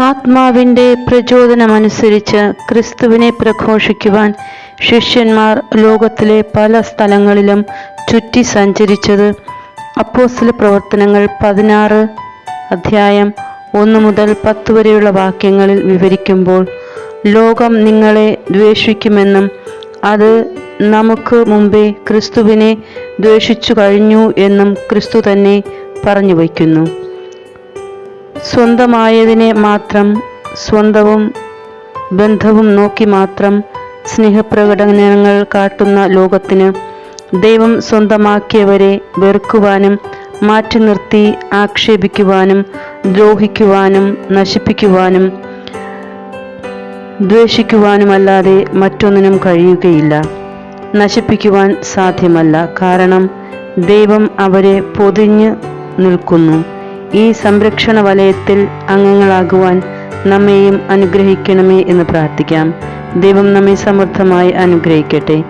ആത്മാവിന്റെ പ്രചോദനമനുസരിച്ച് ക്രിസ്തുവിനെ പ്രഘോഷിക്കുവാൻ ശിഷ്യന്മാർ ലോകത്തിലെ പല സ്ഥലങ്ങളിലും ചുറ്റി സഞ്ചരിച്ചത് അപ്പോസ്തല പ്രവർത്തനങ്ങൾ പതിനാറ് അധ്യായം ഒന്ന് മുതൽ പത്ത് വരെയുള്ള വാക്യങ്ങളിൽ വിവരിക്കുമ്പോൾ ലോകം നിങ്ങളെ ദ്വേഷിക്കുമെന്നും അത് നമുക്ക് മുമ്പേ ക്രിസ്തുവിനെ ദ്വേഷിച്ചു കഴിഞ്ഞു എന്നും ക്രിസ്തു തന്നെ പറഞ്ഞു വയ്ക്കുന്നു. സ്വന്തമായതിനെ മാത്രം സ്വന്തവും ബന്ധവും നോക്കി മാത്രം സ്നേഹപ്രകടനങ്ങൾ കാട്ടുന്ന ലോകത്തിന് ദൈവം സ്വന്തമാക്കിയവരെ വെറുക്കുവാനും മാറ്റി നിർത്തി ആക്ഷേപിക്കുവാനും ദ്രോഹിക്കുവാനും നശിപ്പിക്കുവാനും ദ്വേഷിക്കുവാനുമല്ലാതെ മറ്റൊന്നിനും കഴിയുകയില്ല. നശിപ്പിക്കുവാൻ സാധ്യമല്ല. കാരണം ദൈവം അവരെ പൊതിഞ്ഞ് നിൽക്കുന്നു. ഈ സംരക്ഷണ വലയത്തിൽ അംഗങ്ങളാകുവാൻ നമ്മെയും അനുഗ്രഹിക്കണമേ എന്ന് പ്രാർത്ഥിക്കാം. ദൈവം നമ്മെ സമൃദ്ധമായി അനുഗ്രഹിക്കട്ടെ.